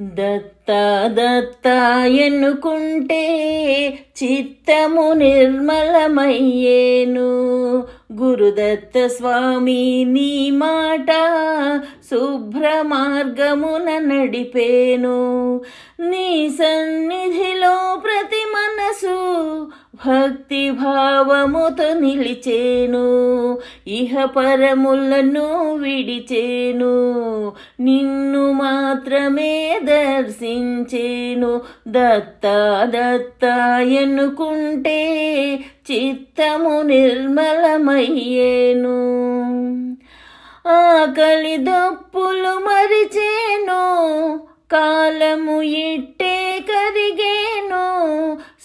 దత్త దత్త ఎన్నుకుంటే చిత్తము నిర్మలమయ్యేను. గురుదత్త స్వామి నీ మాట శుభ్ర మార్గమున నడిపేను. నీ సన్నిధిలో ప్రతి మనసు భక్తి భావముతో నిలిచేను. ఇహపరములను విడిచేను. నిన్ను మాత్రమే దర్శించేను. దత్త దత్త ఎన్నుకుంటే చిత్తము నిర్మలమయ్యేను. ఆకలి దప్పులు మరిచేను. కాలము ఇట్టే కరిగేను.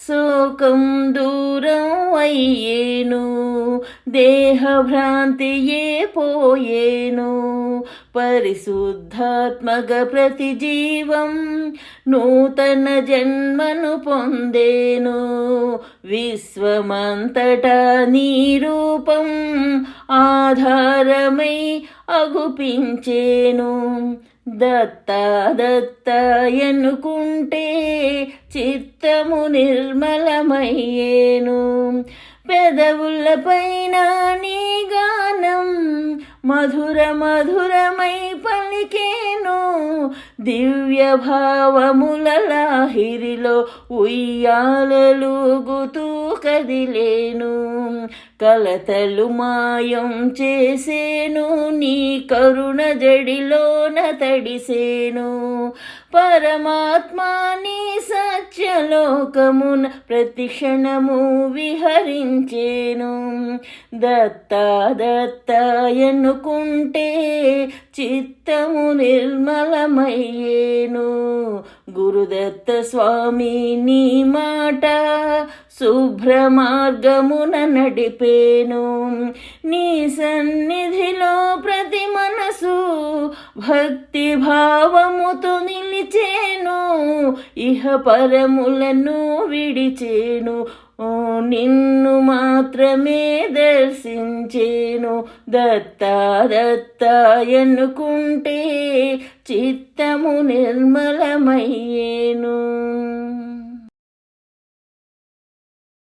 శోకం దూరం అయ్యేను. దేహభ్రాంతియే పోయేను. పరిశుద్ధాత్మక ప్రతి జీవం నూతన జన్మను పొందేను. విశ్వమంతటా నీ రూపం ఆధారమై అగుపించేను. దత్త దత్త ఎన్నుకుంటే చిత్తము నిర్మలమయ్యేను. పెదవులపైన నీ గానం మధుర మధురమై పలికేను. దివ్య భావముల లాహిరిలో ఉయ్యాలలుగుతూ కదిలేను. కలతలు మాయం చేసేను నీ కరుణ జడిలోన తడిసేను. పరమాత్మాని నీ లోకమున ప్రతిక్షణము విహరించేను. దత్త దత్త ఎన్నుకుంటే చిత్తము నిర్మలమయ్యేను. గురుదత్త స్వామి నీ మాట శుభ్ర మార్గమున నడిపేను. నీ సన్నిధిలో ప్రతి మనసు భక్తి భావముతో నిలిచేను ఇహ పరములను విడిచేను నిన్ను మాత్రమే దర్శించేను దత్త దత్త ఎన్నుకుంటే చిత్తము నిర్మలమయ్యే